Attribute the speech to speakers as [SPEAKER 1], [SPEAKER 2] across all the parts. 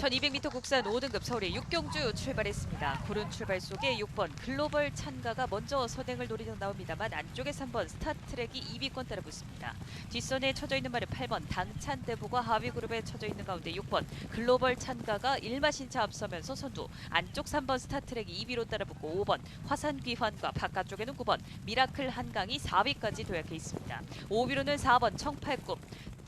[SPEAKER 1] 1200m 국산 5등급 서울의 육경주 출발했습니다. 구른 출발 속에 6번 글로벌 찬가가 먼저 선행을 노리려 나옵니다만 안쪽에 3번 스타트랙이 2위권 따라 붙습니다. 뒷선에 쳐져 있는 말은 8번 당찬대보가 하위 그룹에 쳐져 있는 가운데 6번 글로벌 찬가가 1마신차 앞서면서 선두 안쪽 3번 스타트랙이 2위로 따라 붙고 5번 화산귀환과 바깥쪽에는 9번 미라클 한강이 4위까지 도약해 있습니다. 5위로는 4번 청팔꿈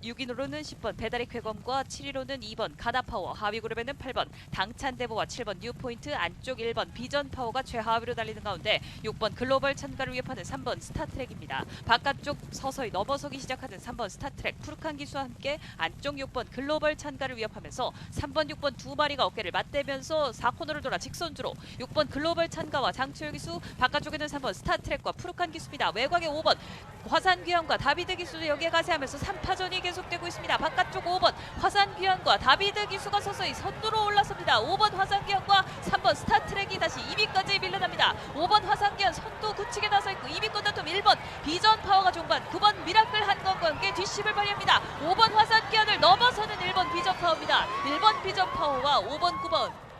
[SPEAKER 1] 6위로는 10번 배달의 쾌검과 7위로는 2번 가나파워 하위 그룹에는 8번 당찬대보와 7번 뉴포인트 안쪽 1번 비전파워가 최하위로 달리는 가운데 6번 글로벌 찬가를 위협하는 3번 스타트랙입니다. 바깥쪽 서서히 넘어서기 시작하는 3번 스타트랙 푸르칸 기수와 함께 안쪽 6번 글로벌 찬가를 위협하면서 3번 6번 두 마리가 어깨를 맞대면서 4코너를 돌아 직선주로 6번 글로벌 찬가와 장철 기수 바깥쪽에는 3번 스타트랙과 푸르칸 기수입니다. 외곽에 5번 화산귀환과 다비드 기수도 여기에 가세하면서 3파전이 계속되고 있습니다. 바깥쪽 5번 화산귀환과 다비드 기수가 서서히 선두로 올라섭니다. 5번 화산귀환과 3번 스타트랙이 다시 2위까지 밀려납니다. 5번 화산귀환 선두 굳히게 나서 있고 2위권 다툼 1번 비전 파워가 종반 9번 미라클 한건과 함께 뒷심을 발휘합니다. 5번 화산귀환을 넘어서는 1번 비전 파워입니다. 1번 비전 파워와 5번 9번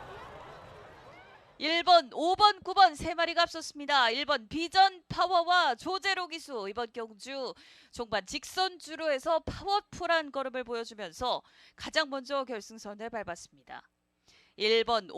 [SPEAKER 1] 1번, 5번, 9번 세 마리가 앞섰습니다. 1번 비전 파워와 조제로 기수 이번 경주 종반 직선 주로 해서 파워풀한 걸음을 보여주면서 가장 먼저 결승선을 밟았습니다. 1번,